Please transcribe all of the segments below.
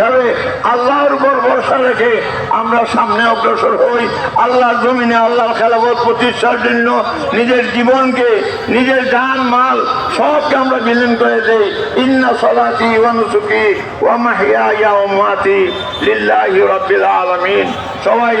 হিসাবে আল্লাহর উপর ভরসা রেখে আমরা সামনে অগ্রসর হই। আল্লাহর জমিনে আল্লাহর খেলাফত প্রতিষ্ঠার জন্য নিজের জীবনকে, নিজের যান মাল সবকে আমরা বিলীন করে দেই। ইন্না সলাতি ওয়ানুসুকি ওয়া মাহিয়া ইয়া মামাতি লিল্লাহি রাব্বিল আলামিন। সবাই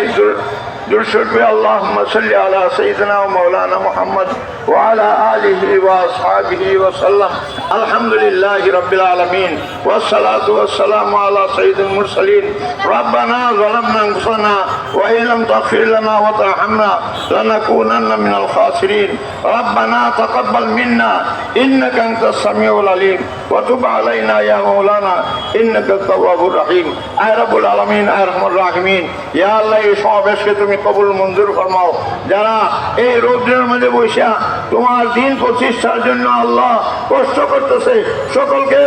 جلسل پہ اللہم صلی علی سیدنا و مولانا محمد وعلى آلہ و اصحابہ وسلم الحمدللہ رب العالمین والصلاة والسلام علی سید المرسلین ربنا ظلمنا أنفسنا وإن لم تغفر لنا وترحمنا لنكونن من الخاسرين. ربنا تقبل منا إنك أنت السميع العليم. وتب علينا يا مولانا إنك التواب الرحيم. اے رب العالمین اے رحم الراحمین یا اللہ یہ شعب اس کے تم তুমি কবুল মঞ্জুর ফরমাও। যারা এই রৌদ্রের মধ্যে বৈশা তোমার দিন প্রতিষ্ঠার জন্য আল্লাহ কষ্ট করতেছে, সকলকে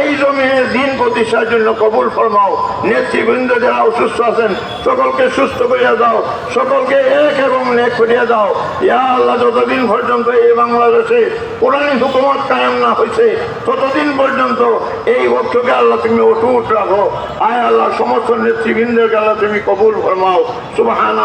এই জমিনের দিন প্রতিষ্ঠার জন্য কবুল ফরমাও। নেতৃবৃন্দ যারা অসুস্থ আছেন, সকলকে সুস্থ করিয়া দাও। সকলকে এক এবং এক করিয়া দাও। ইয়া আল্লাহ, যতদিন পর্যন্ত এই বাংলাদেশে কোরআন হুকুমত কায়েম না হয়েছে ততদিন পর্যন্ত এই বক্ষকে আল্লাহ তুমি অটুট রাখো। আয় আল্লাহ, সমস্ত নেতৃবৃন্দের আল্লাহ তুমি কবুল ফরমাও। সুবহানা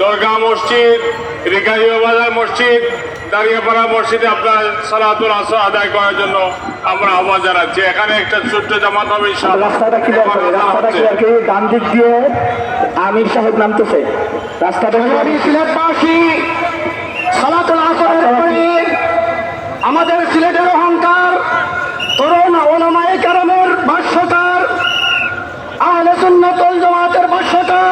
দরগা মসজিদ রিকাইয়া বাজার মসজিদ দাঁড়িয়াপাড়া মসজিদে আপনার সালাতুল আসর আদায় করার জন্য আমরা আহ্বান জানাচ্ছি। এখানে একটা ছোট্ট জামাত হবে ইনশাআল্লাহ। রাস্তাটা কি রাস্তাটা কি। আর কি ডান দিক দিয়ে আমির সাহেব নামতেছে। রাস্তাটা আমি সিলেটবাসী। সালাতুল আসরের পরে আমাদের সিলেটের অহংকার তরুণ ওলামায়ে কারামের ভাষ্যকার আহলে সুন্নাতুল জামাতের ভাষ্যকার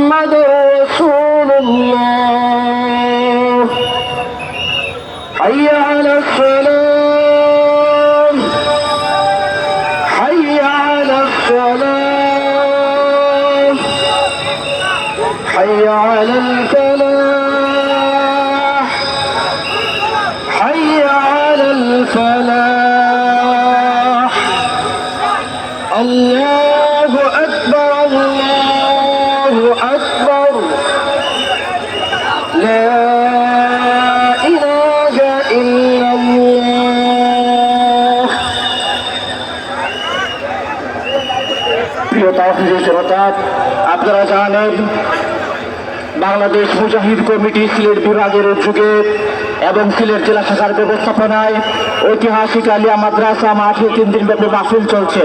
حي على الصلاة حي على الصلاة حي على الفلاح. حي على الفلاح. الله أكبر الله أكبر. প্রিয় তাহিদ জনতা আপনারা জানেন, বাংলাদেশ মুজাহিদ কমিটি সিলেট বিভাগের উদ্যোগে এবং সিলেট জেলা শাখার ব্যবস্থাপনায় ঐতিহাসিক আলিয়া মাদ্রাসা মাঠে তিন দিনব্যাপী মাহফিল চলছে।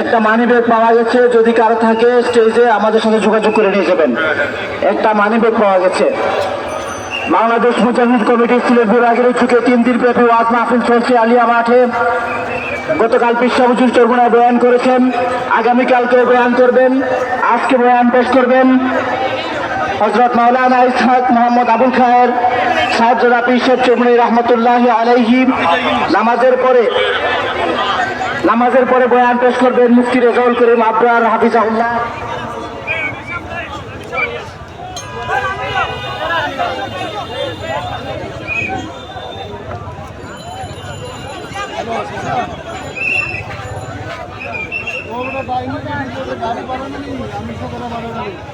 একটা মানি মানিব্যাগ পাওয়া গেছে, যদি কারও থাকে স্টেজে আমাদের সাথে যোগাযোগ করে নিয়ে যাবেন। একটা মানি মানিব্যাগ পাওয়া গেছে। বাংলাদেশ মুজাহিদ কমিটি সিলেট বিভাগের উদ্যোগে তিন দিন ব্যাপী ওয়াজ মাহফিল চলছে আলিয়া মাঠে। গতকাল পিসাবুজুর চরমুনায় বয়ান করেছেন। আগামীকালকে বয়ান করবেন। আজকে বয়ান পেশ করবেন হজরত মাওলানা ইসহাক মোহাম্মদ আবুল খায়ের সাহায্যরা পিসাব চরমুনি রহমতুল্লাহ আলাইহি। নামাজের পরে নামাজের পরে বয়ান পেশ করবেন মুফতি রেজাউল করিম আবরার হাফিজাহুল্লাহ। ওটা ডাইনি গাড়ি বাড়ানো আমি সকালে বাড়ানো